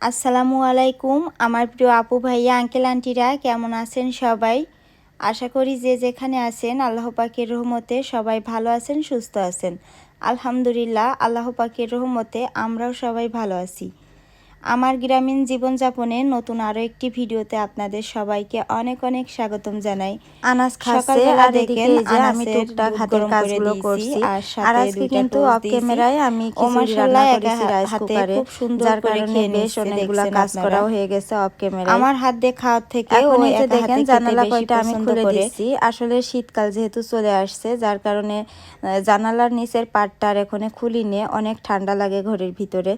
আসসালামু আলাইকুম, আমার প্রিয় আপু ভাইয়া, আঙ্কেল, আন্টিরা, কেমন আছেন সবাই? আশা করি যে যেখানে আছেন, আল্লাহ পাকের রহমতে সবাই ভালো আছেন, সুস্থ আছেন। আলহামদুলিল্লাহ, আল্লাহ পাকের রহমতে আমরাও সবাই ভালো আছি। আমার গ্রামীণ জীবনযাপনে নতুন আরও একটি ভিডিওতে আপনাদের সবাইকে অনেক অনেক স্বাগতম জানাই। আনাজ সকালবেলা দেখেন যে আমি টুকটাক হাতের কাজগুলো করছি। আর আজকে কিন্তু অফ ক্যামেরায় আমি খিচুড়ি রান্না করেছি রাইস কুকারে। খুব সুন্দর যার করে কারণে বেশ অনেকগুলা কাজ। করাও হয়ে গেছে অফ ক্যামেরায়। আমার হাত দিয়ে খাওয়ার থেকে এখন ও এই একা দেখেন জানালা কয়টা আমি খুলে। দিচ্ছি আসলে শীতকাল যেহেতু চলে আসছে যার কারণে জানালার নিচের পাটটা আর এখনও খুলি নে অনেক ঠান্ডা লাগে ঘরের ভিতরে।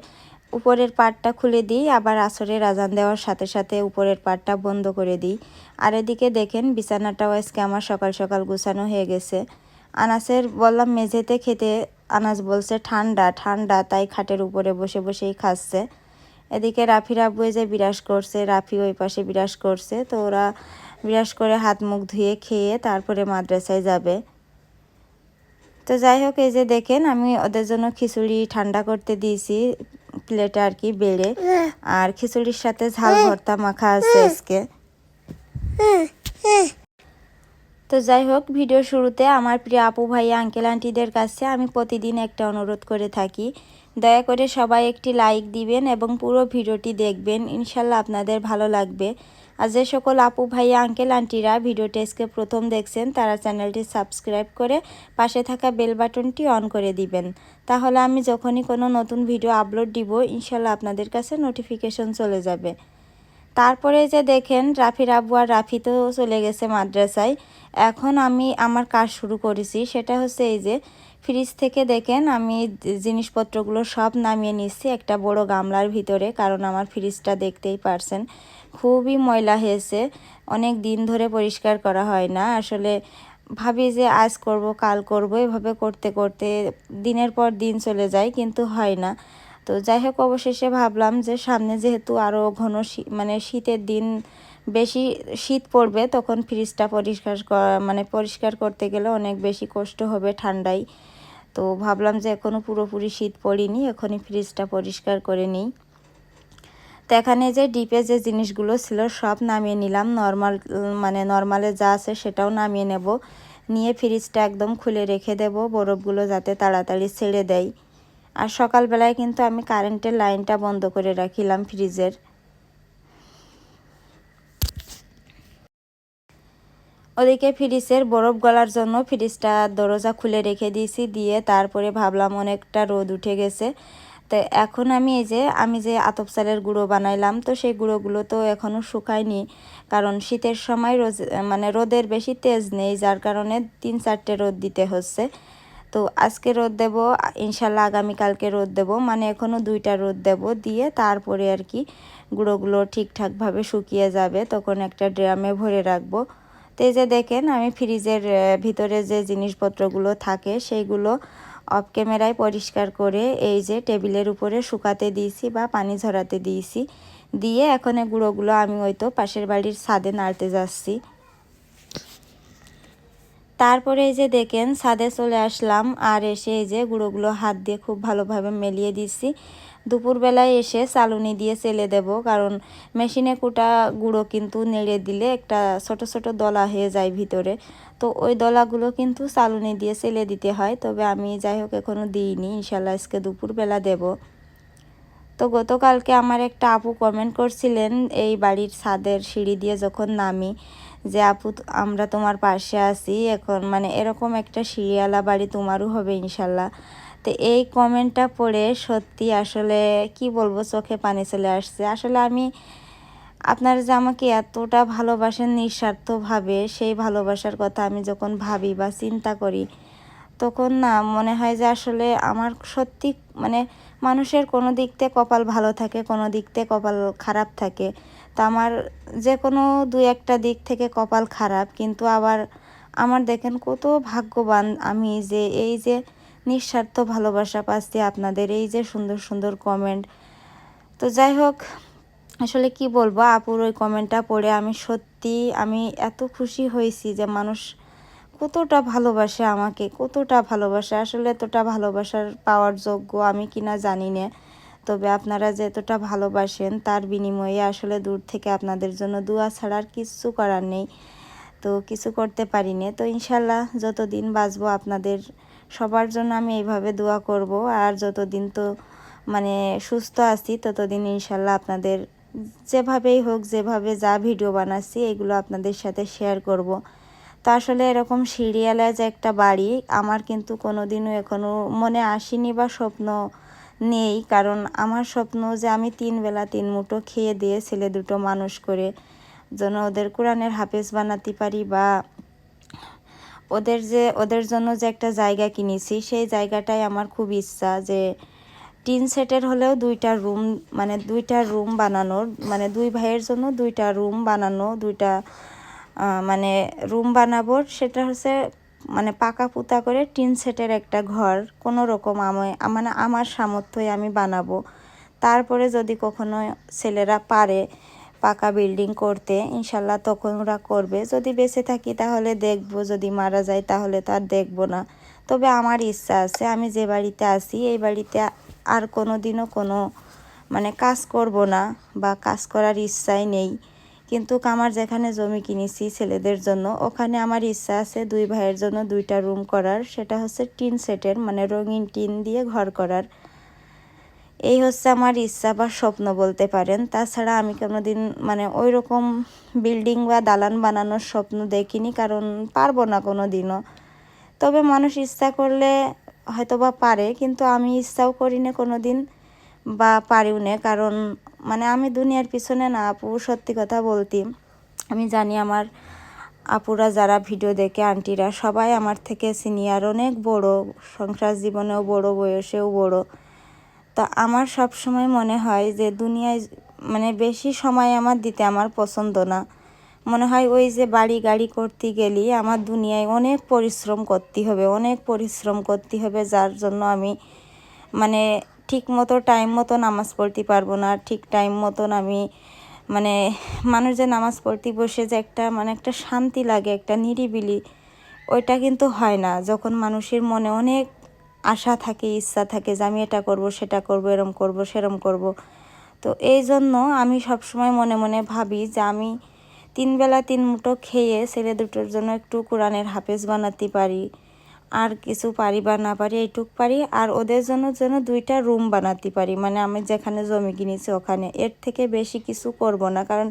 উপরের পাটটা খুলে দিই, আবার আসরের আজান দেওয়ার সাথে সাথে উপরের পাটটা বন্ধ করে দিই। আর এদিকে দেখেন, বিছানাটাও আজকে আমার সকাল সকাল গুছানো হয়ে গেছে। আনাসের বললাম, মেঝেতে খেতে, আনাস বলছে, ঠান্ডা ঠান্ডা। তাই খাটের উপরে বসে বসেই খাচ্ছে। এদিকে রাফির আব্বু যে বিরাস করছে, রাফি ওই পাশে বিরাস করছে। তো ওরা বিরাস করে হাত মুখ ধুয়ে খেয়ে তারপরে মাদ্রাসায় যাবে। তো যাই হোক, এই যে দেখেন, আমি ওদের জন্য খিচুড়ি ঠান্ডা করতে দিয়েছি। প্লেটে আর কি বেড়ে আর খিচুড়ির সাথে ঝাল ভর্তা মাখা আছে আজকে। তো যাই হোক ভিডিও শুরুতে আমার প্রিয় আপু ভাই আঙ্কেল আন্টিদের কাছে আমি প্রতিদিন একটা অনুরোধ করে থাকি। দয়া করে সবাই একটি লাইক দিবেন এবং পুরো ভিডিওটি দেখবেন। ইনশাল্লাহ আপনাদের ভালো লাগবে। আর যে সকল আপু ভাইয়া আঙ্কেল আন্টিরা ভিডিওটি আজকে প্রথম দেখছেন, তারা চ্যানেলটি সাবস্ক্রাইব করে পাশে থাকা বেল বাটনটি অন করে দিবেন। তাহলে আমি যখনই কোনো নতুন ভিডিও আপলোড দিব, ইনশাল্লাহ আপনাদের কাছে নোটিফিকেশন চলে যাবে। তারপরে যে দেখেন, রাফির আব্বু আর রাফি তো চলে গেছে মাদ্রাসায়। এখন আমি আমার কাজ শুরু করেছি, সেটা হচ্ছে এই যে ফ্রিজ থেকে দেখেন, আমি জিনিসপত্রগুলো সব নামিয়ে নিচ্ছি একটা বড় গামলার ভিতরে, কারণ আমার ফ্রিজটা দেখতেই পারছেন। খুবই ময়লা হয়েছে। অনেক দিন ধরে পরিষ্কার করা হয় না। আসলে ভাবি যে আজ করব, কাল করব, এভাবে করতে করতে দিনের পর দিন চলে যায়, কিন্তু হয় না। তো যাই হোক, অবশেষে ভাবলাম যে সামনে যেহেতু আরও ঘন মানে শীতের দিন বেশি শীত পড়বে, তখন ফ্রিজটা পরিষ্কার করা মানে পরিষ্কার করতে গেলে অনেক বেশি কষ্ট হবে ঠান্ডায়। তো ভাবলাম যে এখনও পুরোপুরি শীত পড়িনি, এখনই ফ্রিজটা পরিষ্কার করে নিই। তো এখানে যে ডিপে যে জিনিসগুলো ছিল, সব নামিয়ে নিলাম। নর্মাল মানে নর্মালে যা আছে সেটাও নামিয়ে নেব। নিয়ে ফ্রিজটা একদম খুলে রেখে দেব। বরফগুলো যাতে তাড়াতাড়ি ছেড়ে দেয়। আর সকালবেলায় কিন্তু আমি কারেন্টের লাইনটা বন্ধ করে রাখিলাম ফ্রিজের ওদিকে ফ্রিজের বরফ গলার জন্য ফ্রিজটা দরজা খুলে রেখে দিয়েছি। দিয়ে তারপরে ভাবলাম অনেকটা রোদ উঠে গেছে। তো এখন আমি এই যে, আমি যে আতপ চালের গুঁড়ো বানাইলাম, তো সেই গুঁড়োগুলো তো এখনও শুকায়নি। কারণ শীতের সময় রোজ মানে রোদের বেশি তেজ নেই, যার কারণে তিন চারটে রোদ দিতে হচ্ছে। তো আজকে রোদ দেব, ইনশাল্লাহ আগামীকালকে রোদ দেব মানে এখনও দুইটা রোদ দেব, দিয়ে তারপরে আর কি গুঁড়োগুলো ঠিকঠাকভাবে শুকিয়ে যাবে, তখন একটা ড্রামে ভরে রাখব। তো এই যে দেখেন, আমি ফ্রিজের ভিতরে যে জিনিসপত্রগুলো থাকে, সেইগুলো অফ ক্যামেরায় পরিষ্কার করে এই যে টেবিলের উপরে শুকাতে দিয়েছি বা পানি ঝরাতে দিয়েছি। দিয়ে এখন এই গুঁড়োগুলো আমি ওই তো পাশের বাড়ির ছাদে নাড়তে যাচ্ছি। তারপরে এই যে দেখেন, ছাদে চলে আসলাম আর এসে এই যে গুঁড়োগুলো হাত দিয়ে খুব ভালোভাবে মেলিয়ে দিচ্ছি। দুপুরবেলায় এসে চালুনি দিয়ে চেলে দেব, কারণ মেশিনে কুটা গুঁড়ো কিন্তু নেড়ে দিলে একটা ছোট ছোট দলা হয়ে যায় ভিতরে। তো ওই দলাগুলো কিন্তু চালুনি দিয়ে চেলে দিতে হয়, তবে আমি যাই হোক এখনও দিইনি, ইনশাল্লাহ আজকে দুপুরবেলা দেব। তো গতকালকে আমার একটা আপু কমেন্ট করছিলেন, এই বাড়ির ছাদের সিঁড়ি দিয়ে যখন নামি, যে আপু, আমরা তোমার পাশে আছি, এখন মানে এরকম একটা সিঁড়িওয়ালা বাড়ি তোমারও হবে ইনশাল্লাহ। তো এই কমেন্টটা পড়ে সত্যি আসলে কি বলব, চোখে পানি চলে আসছে। আসলে আমি, আপনারা যে আমাকে এতটা ভালোবাসেন নিঃস্বার্থভাবে, সেই ভালোবাসার কথা আমি যখন ভাবি বা চিন্তা করি, তখন না মনে হয় যে আসলে আমার সত্যি মানে মানুষের কোনো দিক থেকে কপাল ভালো থাকে, কোনো দিক থেকে কপাল খারাপ থাকে। তো আমার যে কোনো দু একটা দিক থেকে কপাল খারাপ, কিন্তু আবার আমার দেখেন কত ভাগ্যবান আমি যে এই যে নিঃস্বার্থ ভালোবাসা পাচ্ছি আপনাদের, এই যে সুন্দর সুন্দর কমেন্ট তো যাই হোক, আসলে কি বলব, আপুর ওই কমেন্টটা পড়ে আমি সত্যি, আমি এত খুশি হয়েছি যে মানুষ কতটা ভালোবাসে আমাকে, কতটা ভালোবাসে। আসলে এতটা ভালোবাসার পাওয়ার যোগ্য আমি কিনা জানি না। তবে আপনারা যতটা ভালোবাসেন, তার বিনিময়ে আসলে দূর থেকে আপনাদের জন্য দোয়া ছাড়ার কিচ্ছু করার নেই। তো কিছু করতে পারিনি। তো ইনশাল্লাহ যতদিন বাঁচবো আপনাদের সবার জন্য আমি এইভাবে দোয়া করব। আর যতদিন তো মানে সুস্থ আছি, ততদিন ইনশাল্লাহ আপনাদের যেভাবেই হোক, যেভাবে যা ভিডিও বানাচ্ছি, এগুলো আপনাদের সাথে শেয়ার করব। তো আসলে এরকম সিরিয়ালে যে একটা বাড়ি, আমার কিন্তু কোনোদিনও এখনও মনে আসেনি বা স্বপ্ন নেই। কারণ আমার স্বপ্ন যে আমি তিন বেলা তিন মুঠো খেয়ে দিয়ে ছেলে দুটো মানুষ করে যেন ওদের কোরআনের হাফেজ বানাতে পারি বা ওদের যে, ওদের জন্য যে একটা জায়গা কিনেছি, সেই জায়গাটাই আমার খুব ইচ্ছা যে টিন সেটের হলেও দুইটা রুম মানে দুইটা রুম বানানোর মানে দুই ভাইয়ের জন্য দুইটা রুম বানানো, দুইটা মানে রুম বানাবো, সেটা হচ্ছে মানে পাকা পুতা করে টিন সেটের একটা ঘর, কোনো রকম আমি মানে আমার সামর্থ্যই আমি বানাবো। তারপরে যদি কখনো ছেলেরা পারে পাকা বিল্ডিং করতে, ইনশাল্লাহ তখন ওরা করবে। যদি বেঁচে থাকি তাহলে দেখব, যদি মারা যায় তাহলে তার দেখব না। তবে আমার ইচ্ছা আছে, আমি যে বাড়িতে আছি, এই বাড়িতে আর কোনো দিনও কোনো মানে কাজ করব না বা কাজ করার ইচ্ছাই নেই। কিন্তু আমার যেখানে জমি কিনেছি ছেলেদের জন্য, ওখানে আমার ইচ্ছা আছে দুই ভাইয়ের জন্য দুইটা রুম করার। সেটা হচ্ছে টিন সেটের মানে রঙিন টিন দিয়ে ঘর করার। এই হচ্ছে আমার ইচ্ছা বা স্বপ্ন বলতে পারেন। তাছাড়া আমি কোনোদিন মানে ওই রকম বিল্ডিং বা দালান বানানোর স্বপ্ন দেখিনি, কারণ পারব না কোনো দিনও তবে মানুষ ইচ্ছা করলে হয়তো বা পারে, কিন্তু আমি ইচ্ছাও করি না কোনো দিন বা পারিও না। কারণ মানে আমি দুনিয়ার পিছনে না, আপু, সত্যি কথা বলতি। আমি জানি আমার আপুরা যারা ভিডিও দেখে, আন্টিরা সবাই আমার থেকে সিনিয়র, অনেক বড়, সংসার জীবনেও বড়, বয়সেও বড়। তা আমার সব সময় মনে হয় যে দুনিয়ায় মানে বেশি সময় আমার দিতে আমার পছন্দ না। মনে হয় ওই যে বাড়ি গাড়ি করতে গেলে আমার দুনিয়ায় অনেক পরিশ্রম করতে হবে, অনেক পরিশ্রম করতে হবে যার জন্য আমি মানে ঠিক মতো টাইম মতো নামাজ পড়তে পারব না, ঠিক টাইম মতন আমি মানে মানুষ যে নামাজ পড়তে বসে যে একটা মানে একটা শান্তি লাগে, একটা নিরিবিলি, ওইটা কিন্তু হয় না। যখন মানুষের মনে অনেক আশা থাকে, ইচ্ছা থাকে যে আমি এটা করব, সেটা করব, এরম করব, সেরম করব। তো এই জন্য আমি সবসময় মনে মনে ভাবি যে আমি তিন বেলা তিন মুঠো খেয়ে ছেলে দুটোর জন্য একটু কোরআনের হাফেজ বানাতে পারি, আর কিছু পারি বা না পারি এইটুক পারি, আর ওদের জন্য যেন দুইটা রুম বানাতে পারি। মানে আমি যেখানে জমি কিনেছি ওখানে। এর থেকে বেশি কিছু করব না, কারণ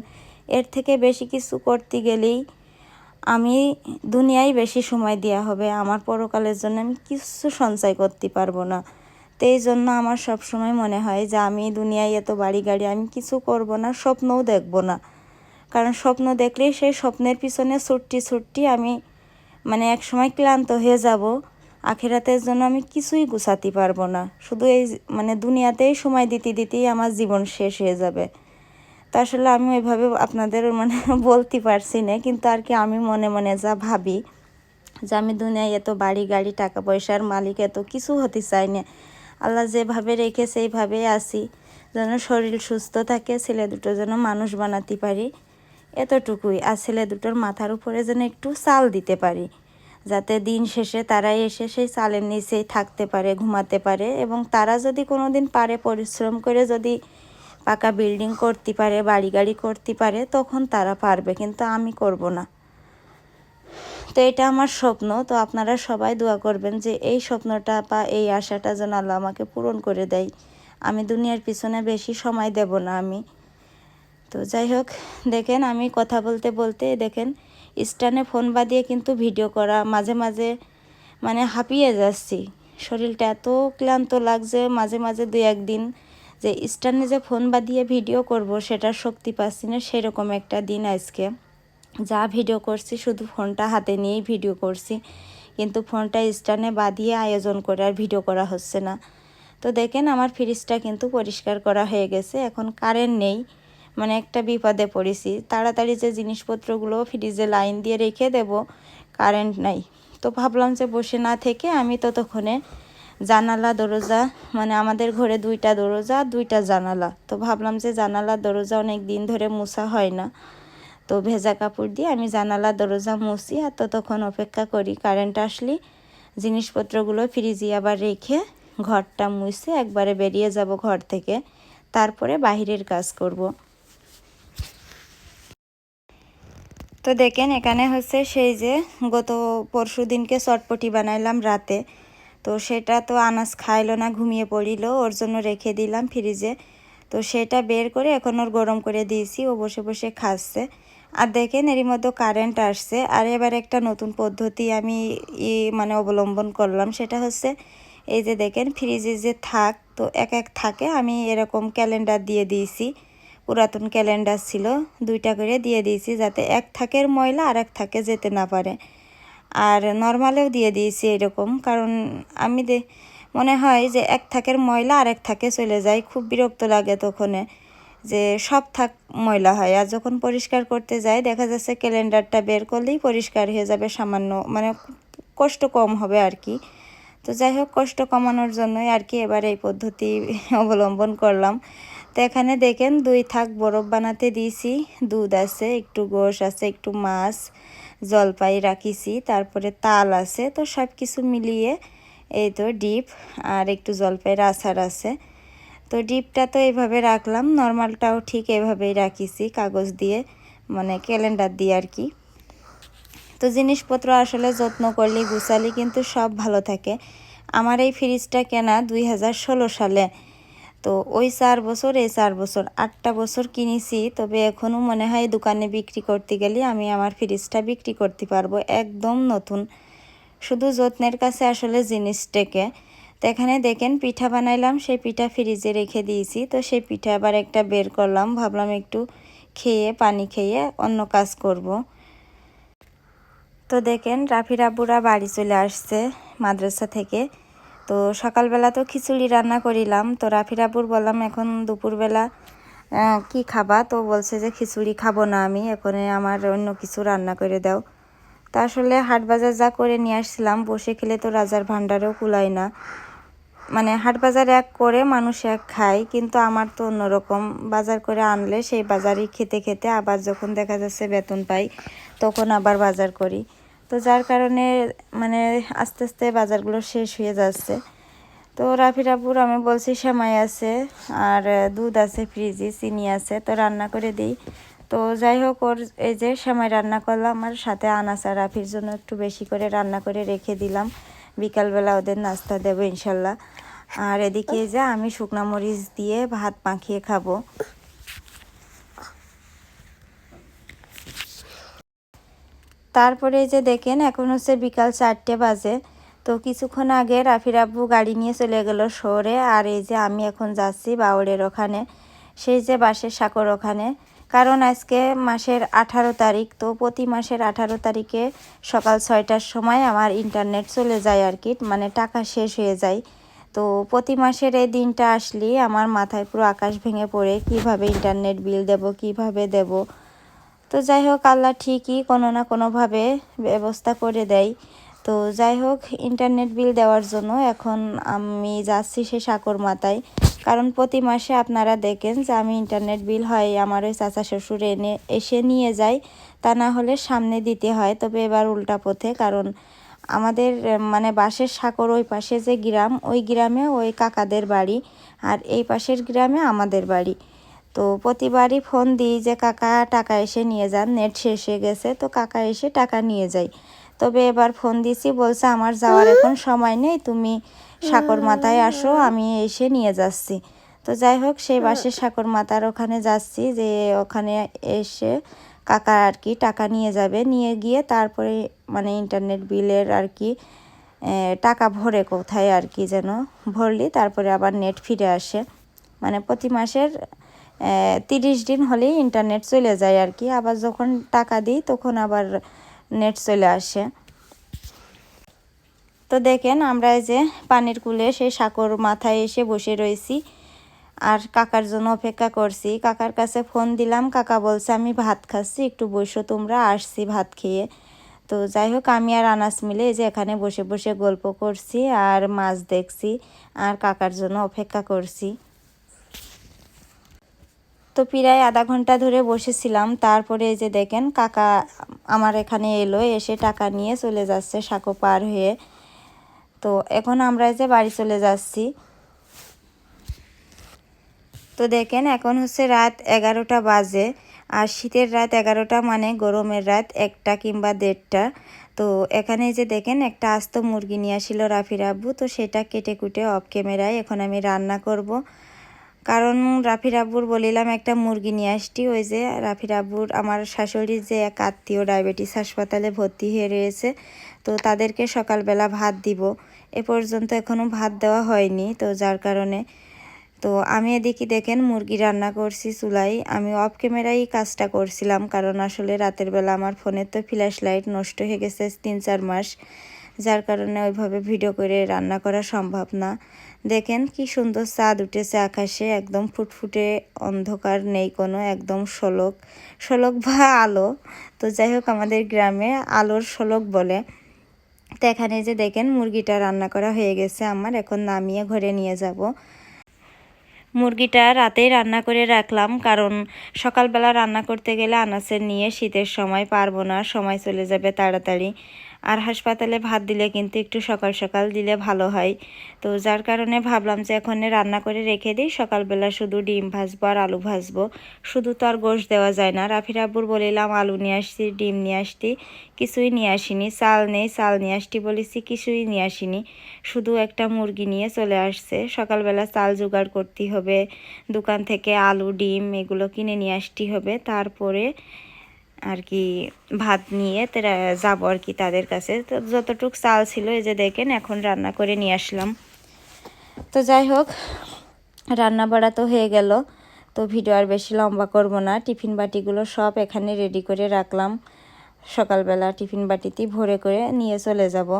এর থেকে বেশি কিছু করতে গেলেই আমি দুনিয়ায় বেশি সময় দেওয়া হবে, আমার পরকালের জন্য আমি কিছু সঞ্চয় করতে পারব না। তো এই জন্য আমার সব সময় মনে হয় যে আমি দুনিয়ায় এত বাড়ি গাড়ি আমি কিছু করব না, স্বপ্নও দেখব না। কারণ স্বপ্ন দেখলেই সেই স্বপ্নের পিছনে ছুটটি ছুটটি আমি মানে এক সময় ক্লান্ত হয়ে যাব, আখেরাতের জন্য আমি কিছুই গুছাতে পারব না। শুধু এই মানে দুনিয়াতেই সময় দিতে দিতেই আমার জীবন শেষ হয়ে যাবে। তা আসলে আমি ওইভাবে আপনাদের মানে বলতে পারছি না, কিন্তু আর কি আমি মনে মনে যা ভাবি যে আমি দুনিয়ায় এত বাড়ি গাড়ি, টাকা পয়সার মালিক, এত কিছু হতে চাই না। আল্লাহ যেভাবে রেখেছে এইভাবেই আসি যেন শরীর সুস্থ থাকে, ছেলে দুটো যেন মানুষ বানাতে পারি, এতটুকুই। আর ছেলে দুটোর মাথার উপরে যেন একটু চাল দিতে পারি, যাতে দিন শেষে তারাই এসে সেই চালের নিচেই থাকতে পারে, ঘুমাতে পারে, এবং তারা যদি কোনো দিন পারে, পরিশ্রম করে যদি পাকা বিল্ডিং করতে পারে বাড়ি গাড়ি করতে পারে, তখন তারা পারবে, কিন্তু আমি করব না। তো এটা আমার স্বপ্ন, তো আপনারা সবাই দোয়া করবেন যে এই স্বপ্নটা বা এই আশাটা যেন আল্লাহ আমাকে পূরণ করে দেয়। আমি দুনিয়ার পিছনে বেশি সময় দেব না আমি। তো যাই হোক, দেখেন আমি কথা বলতে বলতে, দেখেন স্ট্যান্ডে ফোন বাদিয়ে কিন্তু ভিডিও করা, মাঝে মাঝে মানে হাঁপিয়ে যাচ্ছি। শরীরটা এত ক্লান্ত লাগছে, মাঝে মাঝে দুই একদিন যে স্ট্যান্ডে যে ফোন বাদিয়ে ভিডিও করব সেটা শক্তি পাচ্ছি না, সেরকম একটা দিন আজকে। যা ভিডিও করছি, শুধু ফোনটা হাতে নিয়েই ভিডিও করছি। কিন্তু ফোনটা স্ট্যান্ডে বাঁধিয়ে আয়োজন করে আর ভিডিও করা হচ্ছে না। তো দেখেন, আমার ফ্রিজটা কিন্তু পরিষ্কার করা হয়ে গেছে। এখন কারেন্ট নেই মানে একটা বিপদে পড়েছি। তাড়াতাড়ি যে জিনিসপত্রগুলো ফ্রিজে লাইন দিয়ে রেখে দেব কারেন্ট নাই। তো ভাবলাম যে বসে না থেকে আমি ততক্ষণে জানালা, দরজা মানে আমাদের ঘরে দুইটা দরজা, দুইটা জানালা। তো ভাবলাম যে জানালা, দরজা অনেক দিন ধরে মোছা হয় না। তো ভেজা কাপড় দিয়ে আমি জানালা, দরজা মুছি আর ততক্ষণ অপেক্ষা করি। কারেন্ট আসলে জিনিসপত্রগুলো ফ্রিজে আবার রেখে ঘরটা মুছে একবারে বেরিয়ে যাব ঘর থেকে। তারপরে বাহিরের কাজ করব। তো দেখেন, এখানে হচ্ছে সেই যে গত পরশু দিনকে চটপটি বানাইলাম রাতে। তো সেটা তো আনাজ খাইলো না, ঘুমিয়ে পড়িল, ওর জন্য রেখে দিলাম ফ্রিজে। তো সেটা বের করে এখন ওর গরম করে দিয়েছি, ও বসে বসে খাচ্ছে। আর দেখেন এরই মধ্যে কারেন্ট আসছে। আর এবার একটা নতুন পদ্ধতি আমি ই মানে অবলম্বন করলাম, সেটা হচ্ছে এই যে দেখেন ফ্রিজে যে থাক, তো এক এক থাকে, আমি এরকম ক্যালেন্ডার দিয়ে দিয়েছি। পুরাতন ক্যালেন্ডার ছিল, দুইটা করে দিয়ে দিয়েছি যাতে এক থাকের ময়লা আর এক থাকে যেতে না পারে। আর নর্মালেও দিয়ে দিয়েছি এরকম। কারণ আমি দে, মনে হয় যে এক থাকের ময়লা আর এক থাকে চলে যায়। খুব বিরক্ত লাগে তখনে যে সব থাক ময়লা হয়। আর যখন পরিষ্কার করতে যাই, দেখা যাচ্ছে ক্যালেন্ডারটা বের করলেই পরিষ্কার হয়ে যাবে সামান্য মানে কষ্ট কম হবে আর কি। তো যাই হোক, কষ্ট কমানোর জন্যই আর কি এবার এই পদ্ধতি অবলম্বন করলাম। তো এখানে দেখেন দুই থাক বরফ বানাতে দিয়েছি। দুধ আছে, একটু গোশ আছে, একটু মাছ। জলপাই রাখিছি, তারপরে তাল আছে, তো সব কিছু মিলিয়ে এই তো ডিপ আর একটু জলপাইয়ের আচার আছে। তো ডিপটা তো এইভাবে রাখলাম, নর্মালটাও ঠিক এভাবেই রাখিছি কাগজ দিয়ে মানে ক্যালেন্ডার দিয়ে আর কি। তো জিনিসপত্র আসলে যত্ন করলে, গুছালি, কিন্তু সব ভালো থাকে। আমার এই ফ্রিজটা কেনা দুই হাজার ষোলো সালে। তো ওই চার বছর, এই চার বছর, আটটা বছর কিনেছি। তবে এখনও মনে হয় দোকানে বিক্রি করতে গেলে আমি আমার ফ্রিজটা বিক্রি করতে পারব একদম নতুন। শুধু যত্নের কাছে আসলে জিনিসটাকে তো এখানে দেখেন, পিঠা বানাইলাম, সেই পিঠা ফ্রিজে রেখে দিয়েছি। তো সেই পিঠা আবার একটা বের করলাম, ভাবলাম একটু খেয়ে, পানি খেয়ে অন্য কাজ করব। তো দেখেন রাফি রাব্বুরা বাড়ি চলে আসছে মাদ্রাসা থেকে। তো সকালবেলা তো খিচুড়ি রান্না করিলাম। তো রাফি রাব্বুর বললাম, এখন দুপুরবেলা কি খাবা? তো বলছে যে, খিচুড়ি খাব না আমি, এখন আমার অন্য কিছু রান্না করে দাও। তা আসলে হাট বাজার যা করে নিয়ে আসছিলাম, বসে খেলে তো রাজার ভাণ্ডারেও কুলায় না। মানে হাট বাজার এক করে, মানুষ এক খায়, কিন্তু আমার তো অন্যরকম। বাজার করে আনলে সেই বাজারই খেতে খেতে আবার যখন দেখা যাচ্ছে বেতন পাই, তখন আবার বাজার করি। তো যার কারণে মানে আস্তে আস্তে বাজারগুলো শেষ হয়ে যাচ্ছে। তো রাফি রাপুর আমি বলছি সেমাই আছে আর দুধ আছে, ফ্রিজে, চিনি আছে, তো রান্না করে দিই। তো যাই হোক, ওর এই যে সেমাই রান্না করলাম আর সাথে আনাসা রাফির জন্য একটু বেশি করে রান্না করে রেখে দিলাম। বিকালবেলা ওদের নাস্তা দেবো ইনশাল্লাহ। আর এদিকে যে আমি শুকনা মরিচ দিয়ে ভাত মাখিয়ে খাব। তারপরে যে দেখেন, এখন হচ্ছে বিকাল চারটে বাজে। তো কিছুক্ষণ আগে রাফির আব্বু গাড়ি নিয়ে চলে গেল শহরে, আর এই যে আমি এখন যাচ্ছি বাউলের ওখানে, সেই যে বাসের সাঁকর ওখানে। কারণ আজকে মাসের আঠারো তারিখ, তো প্রতি মাসের আঠারো তারিখে সকাল ছয়টার সময় আমার ইন্টারনেট চলে যায় আর কি মানে টাকা শেষ হয়ে যায়। তো প্রতি মাসের এই দিনটা আসলেই আমার মাথায় পুরো আকাশ ভেঙে পড়ে, কীভাবে ইন্টারনেট বিল দেব, কীভাবে দেব। তো যাই হোক, আল্লাহ ঠিকই কোনো না কোনোভাবে ব্যবস্থা করে দেয়। তো যাই হোক ইন্টারনেট বিল দেওয়ার জন্য এখন আমি যাচ্ছি সে সাকর মাথায়। কারণ প্রতি মাসে আপনারা দেখেন যে আমি ইন্টারনেট বিল হয়, আমার ওই চাচা শ্বশুর এনে, এসে নিয়ে যায়। তা না হলে সামনে দিতে হয়, তবে এবার উল্টা পথে। কারণ আমাদের মানে বাসের সাকর ওই পাশে যে গ্রাম, ওই গ্রামে ওই কাকাদের বাড়ি। আর এই পাশের গ্রামে আমাদের বাড়ি। তো প্রতিবারই ফোন দিই যে, কাকা, টাকা এসে নিয়ে যান, নেট শেষ হয়ে গেছে, তো কাকা এসে টাকা নিয়ে যায় তবে এবার ফোন দিছি, বলছে, আমার যাওয়ার এখন সময় নেই, তুমি সাকর মাথায় আসো, আমি এসে নিয়ে যাচ্ছি। তো যাই হোক, সেই বাসে সাকর মাতার ওখানে যাচ্ছি, যে ওখানে এসে কাকা আর কি টাকা নিয়ে যাবে। নিয়ে গিয়ে তারপরে মানে ইন্টারনেট বিলের আর কি টাকা ভরে কোথায় আর কি যেন ভরলি, তারপরে আবার নেট ফিরে আসে। মানে প্রতি মাসের তিরিশ দিন হলেই ইন্টারনেট চলে যায় আর কি। আবার যখন টাকা দিই, তখন আবার নেট চলে আসে। তো দেখেন, আমরা এই যে পানির কুলে সেই সাঁকর মাথায় এসে বসে রয়েছি। আর কাকার জন্য অপেক্ষা করছি। কাকার কাছে ফোন দিলাম। কাকা বলছে, আমি ভাত খাচ্ছি, একটু বসো তোমরা, আসছি ভাত খেয়ে। তো যাই হোক, আমি আর আনাস মিলে এই যে এখানে বসে বসে গল্প করছি আর মাছ দেখছি আর কাকার জন্য অপেক্ষা করছি। তো প্রায় আধা ঘণ্টা ধরে বসেছিলাম। তারপরে এই যে দেখেন, কাকা আমার এখানে এলো, এসে টাকা নিয়ে চলে যাচ্ছে সাঁকো পার হয়ে। তো এখন আমরা এই যে বাড়ি চলে যাচ্ছি। তো দেখেন, এখন হচ্ছে রাত এগারোটা বাজে। আর শীতের রাত এগারোটা মানে গরমের রাত একটা কিংবা দেড়টা। তো এখানে যে দেখেন, একটা আস্ত মুরগি নিয়ে আসিল রাফির আব্বু। তো সেটা কেটে কুটে অফ ক্যামেরায় এখন আমি রান্না করব। কারণ রাফির আব্বুর বলিলাম একটা মুরগি নিয়ে আসটি ওই যে রাফির আব্বুর, আমার শাশুড়ির যে এক আত্মীয় ডায়াবেটিস হাসপাতালে ভর্তি হয়ে রয়েছে, তো তাদেরকে সকালবেলা ভাত দিব। এ পর্যন্ত এখনও ভাত দেওয়া হয়নি, তো যার কারণে, তো আমি এদিকে দেখেন মুরগি রান্না করছি চুলাই আমি অফ ক্যামেরাই কাজটা করছিলাম, কারণ আসলে রাতের বেলা আমার ফোনের তো ফ্ল্যাশ লাইট নষ্ট হয়ে গেছে তিন চার মাস। যার কারণে ওইভাবে ভিডিও করে রান্না করা সম্ভব না। দেখেন কি সুন্দর চাঁদ উঠেছে আকাশে, একদম ফুটফুটে, অন্ধকার নেই কোনো, একদম শোলক শোলক বা আলো। তো যাই হোক, আমাদের গ্রামে আলোর শোলক বলে। তো এখানে যে দেখেন, মুরগিটা রান্না করা হয়ে গেছে আমার, এখন নামিয়ে ঘরে নিয়ে যাব। মুরগিটা রাতেই রান্না করে রাখলাম, কারণ সকালবেলা রান্না করতে গেলে আনাসের নিয়ে শীতের সময় পারব না, সময় চলে যাবে তাড়াতাড়ি। আর হাসপাতালে ভাত দিলে কিন্তু একটু সকাল সকাল দিলে ভালো হয়। তো যার কারণে ভাবলাম যে এখন রান্না করে রেখে দিই, সকালবেলা শুধু ডিম ভাজবো আর আলু ভাজবো। শুধু তো আর গোশ দেওয়া যায় না। রাফির আব্বুর বলিলাম, আলু নিয়ে আসছি, ডিম নিয়ে আসতি কিছুই নিয়ে আসিনি, চাল নেই, চাল নিয়ে আসতি বলেছি, কিছুই নিয়ে আসিনি। শুধু একটা মুরগি নিয়ে চলে আসছে। সকালবেলা চাল জোগাড় করতে হবে, দোকান থেকে আলু, ডিম এগুলো কিনে নিয়ে আসতে হবে। তারপরে আর কি ভাত নিয়ে তারা যাব আর কি তাদের কাছে। তো যতটুক চাল ছিল এই যে দেখেন, এখন রান্না করে নিয়ে আসলাম। তো যাই হোক রান্না বাড়া তো হয়ে গেল। তো ভিডিও আর বেশি লম্বা করব না। টিফিন বাটিগুলো সব এখানে রেডি করে রাখলাম। সকালবেলা টিফিন বাটিতে ভরে করে নিয়ে চলে যাব।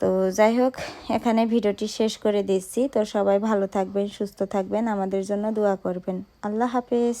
তো যাই হোক, এখানে ভিডিওটি শেষ করে দিচ্ছি। তো সবাই ভালো থাকবেন, সুস্থ থাকবেন। আমাদের জন্য দোয়া করবেন। আল্লাহ হাফেজ।